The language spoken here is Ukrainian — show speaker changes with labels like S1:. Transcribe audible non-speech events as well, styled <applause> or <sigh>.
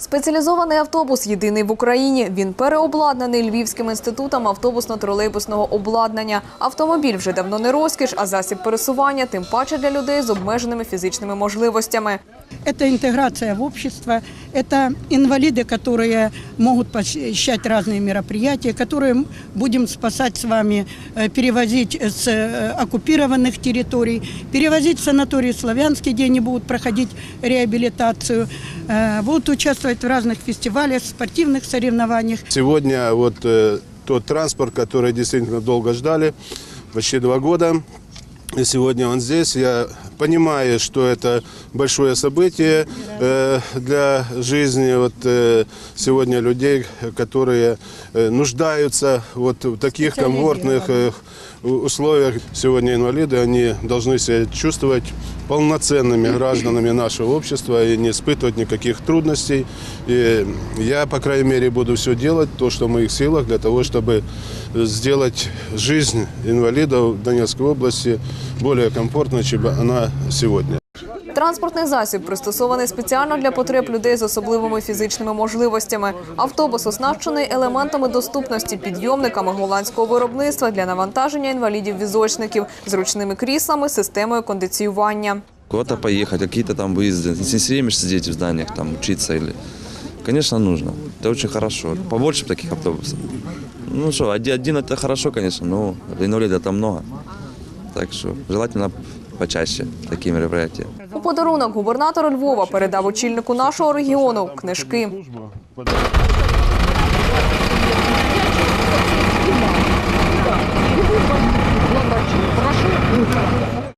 S1: Спеціалізований автобус єдиний в Україні. Він переобладнаний Львівським інститутом автобусно-тролейбусного обладнання. Автомобіль вже давно не розкіш, а засіб пересування, тим паче для людей з обмеженими фізичними можливостями.
S2: Это интеграция в общество, это инвалиды, которые могут посещать разные мероприятия, которые м- будем спасать с вами, э, перевозить с э, оккупированных территорий, перевозить в санаторий Славянский, где они будут проходить реабилитацию, э, будут участвовать в разных фестивалях, спортивных соревнованиях.
S3: Сегодня вот э, тот транспорт, который действительно долго ждали, почти два года, и сегодня он здесь. Я понимаю, что это большое событие э, для жизни вот, э, сегодня людей, которые э, нуждаются вот в таких комфортных э, условиях. Сегодня инвалиды, они должны себя чувствовать полноценными <clears throat> гражданами нашего общества и не испытывать никаких трудностей. И я, по крайней мере, буду все делать, то, что в моих силах, для того, чтобы сделать жизнь инвалидов в Донецкой области более комфортной, чем она сегодня.
S1: Транспортний засіб пристосований спеціально для потреб людей з особливими фізичними можливостями. Автобус оснащений елементами доступності, підйомниками голландського виробництва для навантаження інвалідів-візочників, зручними кріслами, системою кондиціювання.
S4: Куда-то поехать, какие-то там выезды. Не все время сидеть в зданиях, там учиться или... Конечно, нужно. Это очень хорошо. Побольше б таких автобусов. Ну что, один, один это хорошо, конечно, но инвалидов это много. Так что желательно почаще такі мероприятия.
S1: У подарунок губернатор Львова передав очільнику нашого регіону книжки.